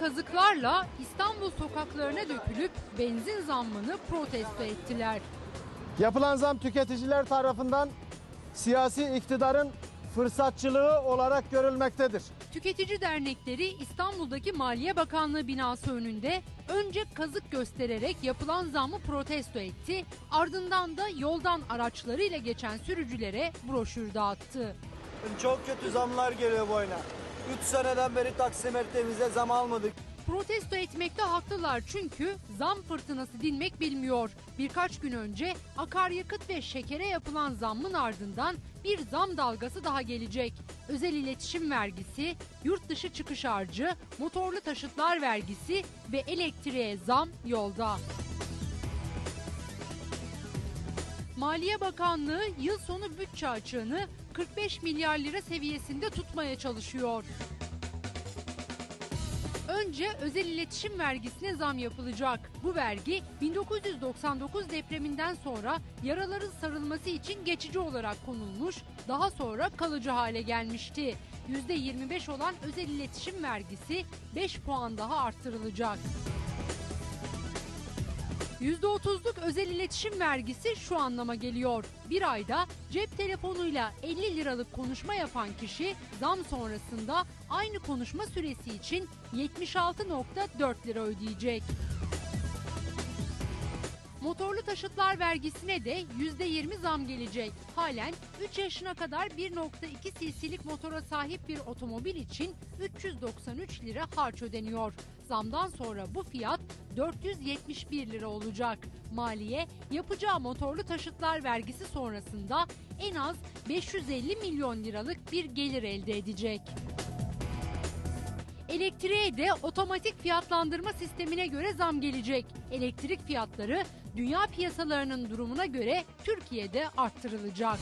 kazıklarla İstanbul sokaklarına dökülüp benzin zammını protesto ettiler. Yapılan zam tüketiciler tarafından siyasi iktidarın fırsatçılığı olarak görülmektedir. Tüketici dernekleri İstanbul'daki Maliye Bakanlığı binası önünde önce kazık göstererek yapılan zammı protesto etti. Ardından da yoldan araçlarıyla geçen sürücülere broşür dağıttı. Çok kötü zamlar geliyor bu ayına. 3 seneden beri taksimetremize zam almadık. Protesto etmekte haklılar çünkü zam fırtınası dinmek bilmiyor. Birkaç gün önce akaryakıt ve şekere yapılan zammın ardından bir zam dalgası daha gelecek. Özel iletişim vergisi, yurt dışı çıkış harcı, motorlu taşıtlar vergisi ve elektriğe zam yolda. Maliye Bakanlığı yıl sonu bütçe açığını 45 milyar lira seviyesinde tutmaya çalışıyor. Önce özel iletişim vergisine zam yapılacak. Bu vergi 1999 depreminden sonra yaraların sarılması için geçici olarak konulmuş, daha sonra kalıcı hale gelmişti. %25 olan özel iletişim vergisi 5 puan daha arttırılacak. %30'luk özel iletişim vergisi şu anlama geliyor. Bir ayda cep telefonuyla 50 liralık konuşma yapan kişi zam sonrasında aynı konuşma süresi için 76.4 lira ödeyecek. Motorlu taşıtlar vergisine de %20 zam gelecek. Halen 3 yaşına kadar 1.2 cc'lik motora sahip bir otomobil için 393 lira harç ödeniyor. Zamdan sonra bu fiyat 471 lira olacak. Maliye yapacağı motorlu taşıtlar vergisi sonrasında en az 550 milyon liralık bir gelir elde edecek. Elektriğe de otomatik fiyatlandırma sistemine göre zam gelecek. Elektrik fiyatları dünya piyasalarının durumuna göre Türkiye'de arttırılacak.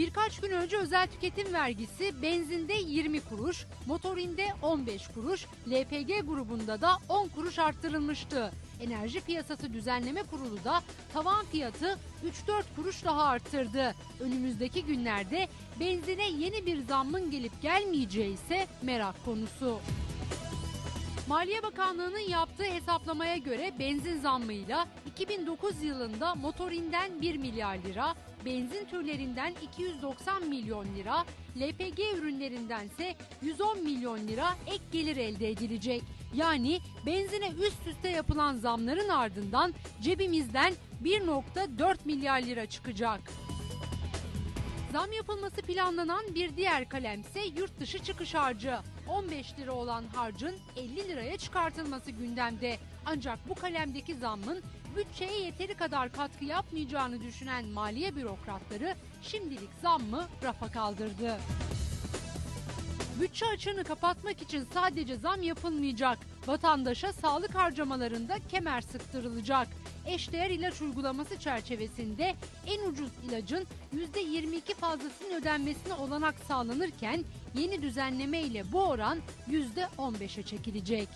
Birkaç gün önce özel tüketim vergisi benzinde 20 kuruş, motorinde 15 kuruş, LPG grubunda da 10 kuruş arttırılmıştı. Enerji Piyasası Düzenleme Kurulu da tavan fiyatı 3-4 kuruş daha arttırdı. Önümüzdeki günlerde benzine yeni bir zammın gelip gelmeyeceği ise merak konusu. Maliye Bakanlığı'nın yaptığı hesaplamaya göre benzin zammıyla 2009 yılında motorinden 1 milyar lira, benzin türlerinden 290 milyon lira, LPG ürünlerindense 110 milyon lira ek gelir elde edilecek. Yani benzine üst üste yapılan zamların ardından cebimizden 1.4 milyar lira çıkacak. Zam yapılması planlanan bir diğer kalemse yurt dışı çıkış harcı. 15 lira olan harcın 50 liraya çıkartılması gündemde. Ancak bu kalemdeki zammın bütçeye yeteri kadar katkı yapmayacağını düşünen maliye bürokratları şimdilik zammı rafa kaldırdı. Bütçe açığını kapatmak için sadece zam yapılmayacak. Vatandaşa sağlık harcamalarında kemer sıktırılacak. Eşdeğer ilaç uygulaması çerçevesinde en ucuz ilacın %22 fazlasının ödenmesine olanak sağlanırken yeni düzenleme ile bu oran %15'e çekilecek.